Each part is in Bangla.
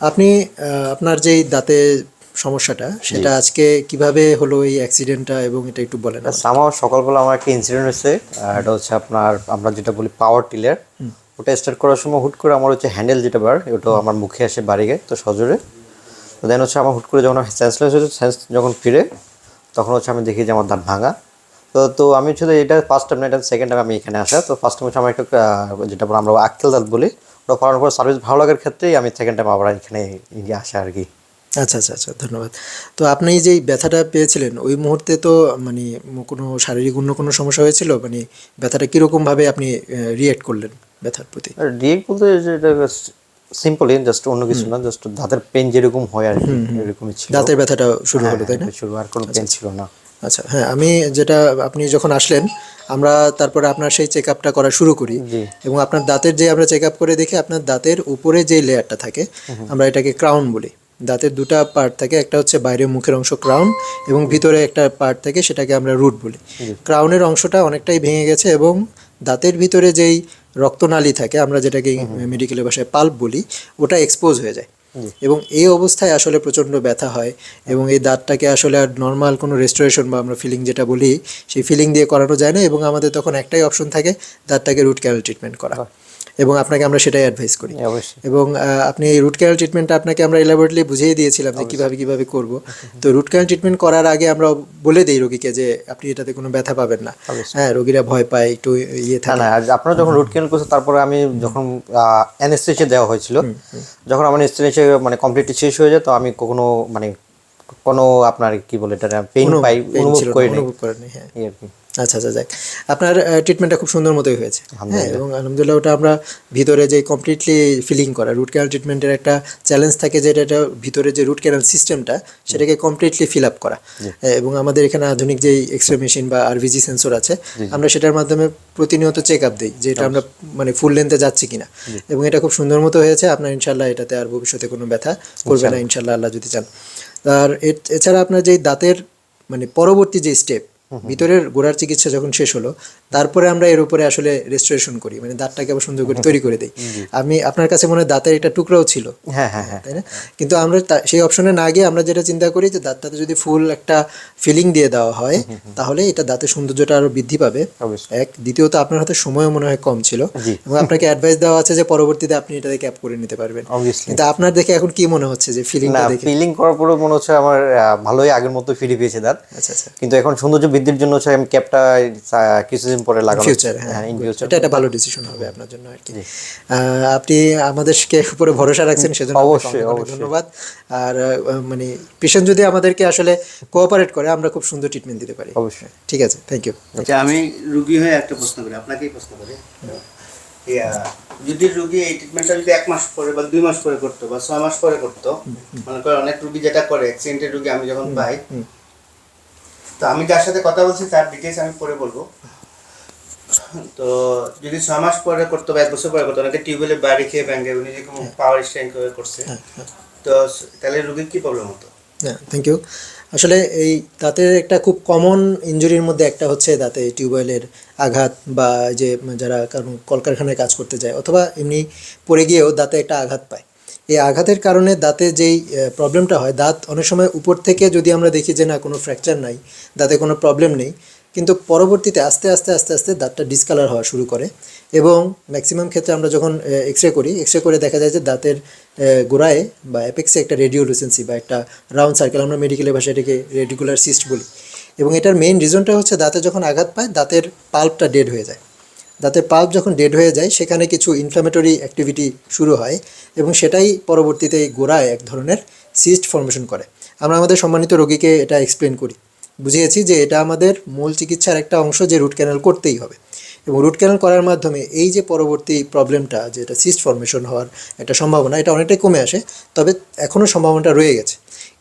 আপনি আপনার যেই দাঁতে সমস্যাটা সেটা আজকে কীভাবে হলো এই অ্যাক্সিডেন্টটা এবং এটা একটু বলেন। আমার সকালবেলা আমার একটা ইনসিডেন্ট হয়েছে এটা হচ্ছে আপনার আমরা যেটা বলি পাওয়ার টিলার ওটা স্টার্ট করার সময় হুট করে আমার হচ্ছে হ্যান্ডেল যেটা বার ওটা আমার মুখে আসে বাড়ি গে তো সজোরে। তো দেন হচ্ছে আমার হুট করে যখন সেন্সলেস হয়েছে সেন্স যখন ফিরে তখন হচ্ছে আমি দেখি যে আমার দাঁত ভাঙা। তো তো আমি হচ্ছে এটা ফার্স্ট টাইম না এটা সেকেন্ড টাইম আমি এখানে আসা। তো ফার্স্ট টাইম হচ্ছে আমার একটা যেটা বলে আমরা আক্কেল দাঁত বলি ওটা করানোর পর সার্ভিস ভালো লাগার ক্ষেত্রেই আমি সেকেন্ড টাইম আবার এখানে আসা আর কি। আচ্ছা আচ্ছা আচ্ছা ধন্যবাদ। তো আপনি যেই ব্যথাটা পেয়েছিলেন ওই মুহূর্তে তো মানে কোনো শারীরিক অন্য কোনো সমস্যা হয়েছিল? মানে ব্যথাটা কীরকমভাবে আপনি রিয়েক্ট করলেন ব্যথার প্রতি? রিয়েক্ট বলতে সিম্পলি জাস্ট অন্য কিছু না জাস্ট দাঁতের পেন যেরকম হয় আর কি এরকমই ছিল। দাঁতের ব্যথাটা শুরু হলো তাই না? হ্যাঁ, শুরু আর কোনো পেন ছিল না। আচ্ছা হ্যাঁ আমি যেটা আপনি যখন আসলেন আমরা তারপরে আপনার সেই চেক আপটা করা শুরু করি এবং আপনার দাঁতের যে আমরা চেক আপ করে দেখি আপনার দাঁতের উপরে যে লেয়ারটা থাকে আমরা এটাকে ক্রাউন বলি। দাঁতের দুটা পার্ট থাকে একটা হচ্ছে বাইরে মুখের অংশ ক্রাউন এবং ভিতরে একটা পার্ট থাকে সেটাকে আমরা রুট বলি। ক্রাউনের অংশটা অনেকটাই ভেঙে গেছে এবং দাঁতের ভিতরে যেই রক্তনালী থাকে আমরা যেটাকে মেডিকেলের ভাষায় পাল্প বলি ওটা এক্সপোজ হয়ে যায়। এবং এই অবস্থায় আসলে প্রচণ্ড ব্যথা হয় এবং এই দাঁতটাকে আসলে আর নর্মাল কোনো রেস্টোরেশন বা আমরা ফিলিং যেটা বলি, সেই ফিলিং দিয়ে করানো যায় না এবং আমাদের তখন একটাই অপশন থাকে, দাঁতটাকে রুট ক্যানাল ট্রিটমেন্ট করা। এবং আপনাকে আমরা সেটাই অ্যাডভাইস করি। হ্যাঁ, অবশ্যই। এবং আপনি এই রুট ক্যানাল ট্রিটমেন্টটা আপনাকে আমরা এলাবোরেটলি বুঝিয়ে দিয়েছিলাম যে কীভাবে কীভাবে করব। তো রুট ক্যানাল ট্রিটমেন্ট করার আগে আমরা বলে দিই রোগীকে যে আপনি এটাতে কোনো ব্যথা পাবেন না। হ্যাঁ রোগীরা ভয় পায় একটু ইয়ে থাকে। না আপনারা যখন রুট ক্যানেল করছে তারপরে আমি যখন অ্যানেস্থেশিয়া দেওয়া হয়েছিল যখন আমার অ্যানেস্থেশিয়া মানে কমপ্লিটলি শেষ হয়ে যায় তো আমি কখনো মানে কোনো আপনার কি বলে এটা পেইন পাই অনুভব ছিল না, আচ্ছা আচ্ছা যাক। আপনার ট্রিটমেন্টটা খুব সুন্দর মতোই হয়েছে। হ্যাঁ এবং আলহামদুলিল্লাহ ওটা আমরা ভিতরে যে কমপ্লিটলি ফিলিং করা রুট ক্যানাল ট্রিটমেন্টের একটা চ্যালেঞ্জ থাকে যে এটা ভিতরে যে রুট ক্যানাল সিস্টেমটা সেটাকে কমপ্লিটলি ফিল আপ করা। হ্যাঁ, এবং আমাদের এখানে আধুনিক যেই এক্সরে মেশিন বা আরভিজি সেন্সর আছে আমরা সেটার মাধ্যমে প্রতিনিয়ত চেক আপ দিই যে এটা আমরা মানে ফুল লেন্থে যাচ্ছি কিনা। এবং এটা খুব সুন্দর মতো হয়েছে আপনার ইনশাল্লাহ এটাতে আর ভবিষ্যতে কোনো ব্যথা করবে না ইনশাল্লাহ আল্লাহ যদি চান। আর এছাড়া আপনার যেই দাঁতের মানে পরবর্তী যে স্টেপ ভিতরের গোড়ার চিকিৎসা যখন শেষ হলো তারপরে আমরা এর উপরে আসলে রেস্টোরেশন করি মানে দাঁতটাকে আবার সুন্দর করে তৈরি করে দিই। আমি আপনার কাছে মনে দাঁতের একটা টুকরাও ছিল। হ্যাঁ হ্যাঁ হ্যাঁ। তাই না? কিন্তু আমরা সেই অপশনে না গিয়ে আমরা যেটা চিন্তা করি যে দাঁতটাতে যদি ফুল একটা ফিলিং দিয়ে দেওয়া হয় তাহলে এটা দাঁতের সৌন্দর্যটা আরও বৃদ্ধি পাবে। এক। দ্বিতীয়ত আপনার হাতে সময়ও মনে হয় কম ছিল। এবং আপনাকে অ্যাডভাইস দেওয়া আছে যে পরবর্তীতে আপনি এটাতে ক্যাপ করে নিতে পারবেন। কিন্তু আপনার দেখে এখন কি মনে হচ্ছে যে ফিলিং ফিলিং করার পরে মনে হচ্ছে আমার ভালোই আগের মতো ফিরে পেয়েছে দাঁত। আচ্ছা আচ্ছা। কিন্তু এখন সৌন্দর্য বৃদ্ধির জন্য হচ্ছে আমি ক্যাপটা কিছুদিন পরে লাগানো। ফিউচার হ্যাঁ হ্যাঁ ইন ফিউচার এটা একটা ভালো ডিসিশন হবে আপনার জন্য আর কি। আহ, আপনি আমাদেরকে উপরে ভরসা রাখছেন সেজন্য অবশ্যই, ধন্যবাদ। আর মানে পেশেন্ট যদি আমাদেরকে আসলে কোঅপারেট করে আমরা খুব সুন্দর ট্রিটমেন্ট দিতে পারি। অবশ্যই। ঠিক আছে থ্যাংক ইউ আচ্ছা আমি রুগী হয়ে একটা প্রশ্ন করি আপনাকেই প্রশ্ন করি। যদি রুগী এই ট্রিটমেন্টটা যদি এক মাস পরে বা দুই মাস পরে করতো বা ছয় মাস পরে করতো মনে করে অনেক রুগী যেটা করে অ্যাক্সিডেন্টের রুগী আমি যখন পাই তো আমি যার সাথে কথা বলছি তার ডিটেলস আমি পরে বলব। তো যদি ছ মাস পরে করতো বা এক বছর পরে করতো অনেকে টিউবওয়েলে বাড়ি খেয়ে ব্যাঙ্গে উনি যে পাওয়ার স্ট্রেন করে করছে। তো তাহলে রুগীর কী প্রবলেম হতো? হ্যাঁ থ্যাংক ইউ আসলে এই দাঁতের একটা খুব কমন ইনজুরির মধ্যে একটা হচ্ছে দাঁতে টিউবওয়েলের আঘাত বা যে যারা কারণ কলকারখানায় কাজ করতে যায় অথবা এমনি পড়ে গিয়েও দাঁতে একটা আঘাত পায়। এই আঘাতের কারণে দাঁতে যেই প্রবলেমটা হয়, দাঁত অনেক সময় উপর থেকে যদি আমরা দেখি যে না, কোনো ফ্র্যাকচার নাই, দাঁতে কোনো প্রবলেম নেই, কিন্তু পরবর্তীতে আস্তে আস্তে আস্তে আস্তে দাঁতটা ডিসকালার হওয়া শুরু করে এবং ম্যাক্সিমাম ক্ষেত্রে আমরা যখন এক্স রে করি এক্স রে করে দেখা যায় যে দাঁতের গোড়ায় বা অ্যাপেক্সে একটা রেডিওলুসেন্সি বা একটা রাউন্ড সার্কেল আমরা মেডিকেলের ভাষায় এটাকে রেডিকুলার সিস্ট বলি এবং এটার মেইন রিজনটা হচ্ছে দাঁতে যখন আঘাত পায়, দাঁতের পাল্পটা ডেড হয়ে যায়। দাঁতের পাল্প যখন ডেড হয়ে যায়, সেখানে কিছু ইনফ্লামেটরি অ্যাক্টিভিটি শুরু হয় এবং সেটাই পরবর্তীতে গোড়ায় এক ধরনের সিস্ট ফর্মেশন করে। আমরা আমাদের সম্মানিত রোগীকে এটা এক্সপ্লেন করি। বুঝিয়েছি যে এটা আমাদের মূল চিকিৎসার একটা অংশ যে রুট ক্যানাল করতেই হবে। এবং রুট ক্যানাল করার মাধ্যমে এই যে পরবর্তী প্রবলেমটা যেটা সিস্ট ফর্মেশন হওয়ার একটা সম্ভাবনা, এটা অনেকটাই কমে আসে, তবে এখনও সম্ভাবনাটা রয়ে গেছে।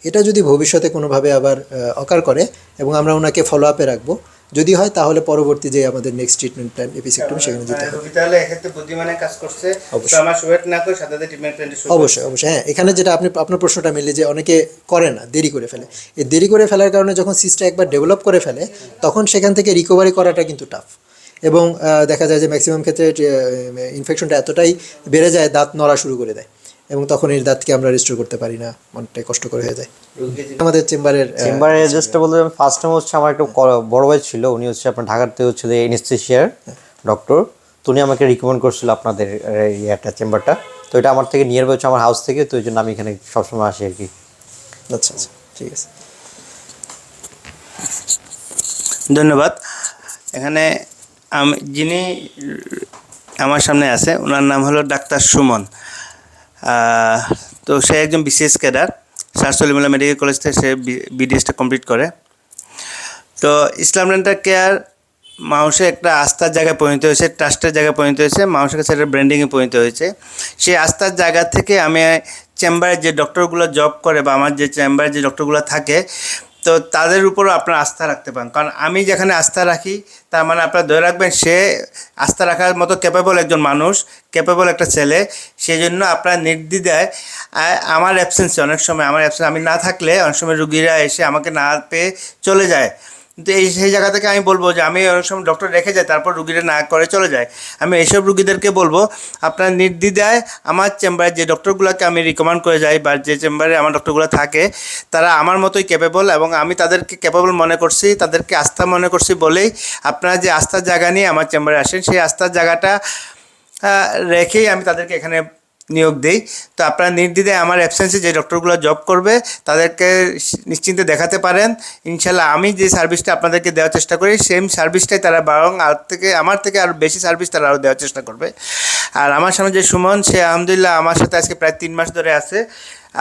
এটা যদি ভবিষ্যতে কোনোভাবে আবার অকার করে এবং আমরা ওনাকে ফলো আপে রাখব যদি হয় তাহলে পরবর্তী যে আমাদের নেক্সট ট্রিটমেন্ট প্ল্যান এপিসেক্টমি সেখানে যেতে হবে। রুগী তাহলে এক্ষেত্রে বুদ্ধিমানের কাজ করছে ছয় মাস ওয়েট না করে সাথে সাথে ট্রিটমেন্ট প্ল্যানটি অবশ্যই অবশ্যই। হ্যাঁ এখানে যেটা আপনি আপনার প্রশ্নটা মিললে যে অনেকে করে না দেরি করে ফেলে। এই দেরি করে ফেলার কারণে যখন সিস্টটা একবার ডেভেলপ করে ফেলে তখন সেখান থেকে রিকভারি করাটা কিন্তু টাফ এবং দেখা যায় যে ম্যাক্সিমাম ক্ষেত্রে ইনফেকশনটা এতটাই বেড়ে যায় দাঁত নড়া শুরু করে দেয়। এবং তখন এই দাঁতকে আমরা রেস্টোর করতে পারি না অনেকটাই কষ্টকর হয়ে যায়। আমাদের চেম্বারের চেম্বারের অ্যাড্রেসটা বলতে আমি ফার্স্ট টাইম হচ্ছে আমার একটা ক- বড় ভাই ছিল উনি হচ্ছে আপনার ঢাকাতে হচ্ছে যে এনেস্থেশিয়ার ডক্টর তো উনি আমাকে রিকমেন্ড করছিল আপনাদের একটা চেম্বারটা। তো এটা আমার থেকে নিয়ার হচ্ছে আমার হাউস থেকে তো ওই জন্য আমি এখানে সবসময় আসি আর কি। আচ্ছা আচ্ছা ঠিক আছে। ধন্যবাদ। এখানে আমি যিনি আমার সামনে আছে ওনার নাম হলো ডাক্তার সুমন। তো সে একজন BCS cadre Shahsalimullah medical college থেকে সে বিডিএসটা কমপ্লিট করে। তো ইসলাম ডেন্টাল কেয়ার মানুষের একটা আস্থার জায়গায় পরিণত হয়েছে, ট্রাস্টের জায়গায় পরিণত হয়েছে মানুষের কাছে একটা ব্র্যান্ডিংয়ে পরিণত হয়েছে। সেই আস্থার জায়গা থেকে আমি চেম্বারে যে ডক্টরগুলো জব করে বা আমার যে চেম্বারে যে ডক্টরগুলো থাকে তো তাদের উপরও আপনার আস্থা রাখতে পারেন। কারণ আমি যেখানে আস্থা রাখি, তার মানে আপনার ধরে রাখবেন সে আস্থা রাখার মতো ক্যাপেবল একজন মানুষ ক্যাপেবল একটা ছেলে সেই জন্য আপনার নির্দি দেয় আমার অ্যাবসেন্সে অনেক সময়, আমার অ্যাবসেন্স আমি না থাকলে অনেক সময় রুগীরা এসে আমাকে না পেয়ে চলে যায়। কিন্তু এই সেই জায়গা থেকে আমি বলব যে আমি অনেক সময় ডক্টর রেখে যাই, তারপর রুগীরা না করে চলে যায়। আমি এইসব রুগীদেরকে বলব, আপনার নির্দ্বিধায় আমার চেম্বারে যে ডক্টরগুলোকে আমি রিকমেন্ড করে যাই বা যে চেম্বারে আমার ডক্টরগুলো থাকে, তারা আমার মতোই ক্যাপেবল এবং আমি তাদেরকে ক্যাপেবল মনে করছি, তাদেরকে আস্থা মনে করছি বলেই আপনারা যে আস্থার জায়গা নিয়ে আমার চেম্বারে আসেন, সেই আস্থার জায়গাটা রেখেই আমি তাদেরকে এখানে নিয়োগ দেই। তো আপনারা নির্দ্বিধায় আমার অ্যাবসেন্সে যে ডক্টরগুলো জব করবে, তাদেরকে নিশ্চিন্তে দেখাতে পারেন। ইনশাল্লাহ আমি যে সার্ভিসটা আপনাদেরকে দেওয়ার চেষ্টা করি সেম সার্ভিসটাই তারা বরং আর থেকে, আমার থেকে আরও বেশি সার্ভিস তারা আরও দেওয়ার চেষ্টা করবে। আর আমার সামনে যে সুমন, সে আলহামদুলিল্লাহ আমার সাথে আজকে প্রায় তিন মাস ধরে আছে।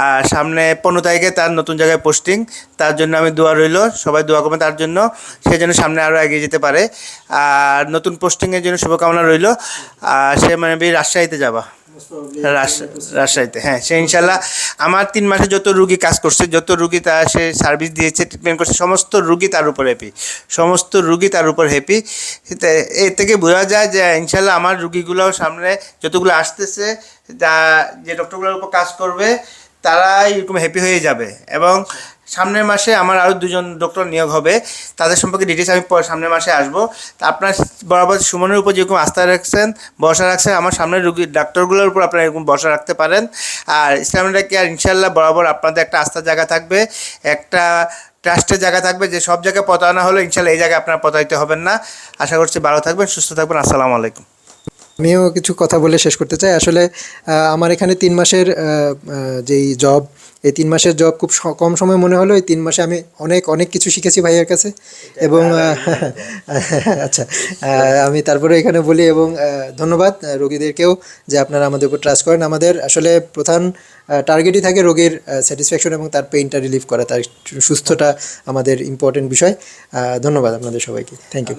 আর সামনে পনেরো তারিখে তার নতুন জায়গায় পোস্টিং তার জন্য আমি দোয়া রইল, সবাই দোয়া করবে তার জন্য। সে যেন সামনে আরও এগিয়ে যেতে পারে। আর নতুন পোস্টিংয়ের জন্য শুভকামনা রইল। আর সে মানে রাজশাহীতে যাবা। রাজশাহীতে হ্যাঁ সে ইনশাল্লাহ আমার তিন মাসে যত রুগী কাজ করছে, যত রুগী তা সে সার্ভিস দিয়েছে ট্রিটমেন্ট করছে, সমস্ত রুগী তার উপর হ্যাপি সমস্ত রুগী তার উপর হ্যাপি এর থেকে বোঝা যায় যে ইনশাল্লাহ আমার রুগীগুলো সামনে যতগুলো আসতেছে, যা, যে ডক্টরগুলোর উপর কাজ করবে তারা এরকম হ্যাপি হয়ে যাবে এবং সামনের মাসে আমার আরও দুজন ডক্টর নিয়োগ হবে। তাদের সম্পর্কে ডিটেলস আমি সামনের মাসে আসব। তা আপনার বরাবর সুমনের উপর যেরকম আস্থা রাখছেন, ভরসা রাখছেন, আমার সামনের রুগী ডাক্তারগুলোর উপর আপনারা এরকম ভরসা রাখতে পারেন। আর ইসলামটা কি আর ইনশাল্লাহ বরাবর আপনাদের একটা আস্থার জায়গা থাকবে, একটা ট্রাস্টের জায়গা থাকবে যে সব জায়গায় প্রতারণা হলে ইনশাল্লাহ এই জায়গায় আপনারা প্রতারিত হবেন না। আশা করছি ভালো থাকবেন, সুস্থ থাকবেন। আসসালামু আলাইকুম। আমিও কিছু কথা বলে শেষ করতে চাই। আসলে আমার এখানে তিন মাসের যেই জব এই তিন মাসের জব খুব কম সময় মনে হলো এই তিন মাসে আমি অনেক অনেক কিছু শিখেছি ভাইয়ের কাছে। এবং আচ্ছা আমি তারপরে এখানে বলি এবং ধন্যবাদ রোগীদেরকেও যে আপনারা আমাদের উপর ট্রাস্ট করেন। আমাদের আসলে প্রধান টার্গেটই থাকে রোগীর স্যাটিসফ্যাকশন এবং তার পেইনটা রিলিভ করা তার সুস্থতা আমাদের ইম্পর্টেন্ট বিষয়। ধন্যবাদ আপনাদের সবাইকে। Thank you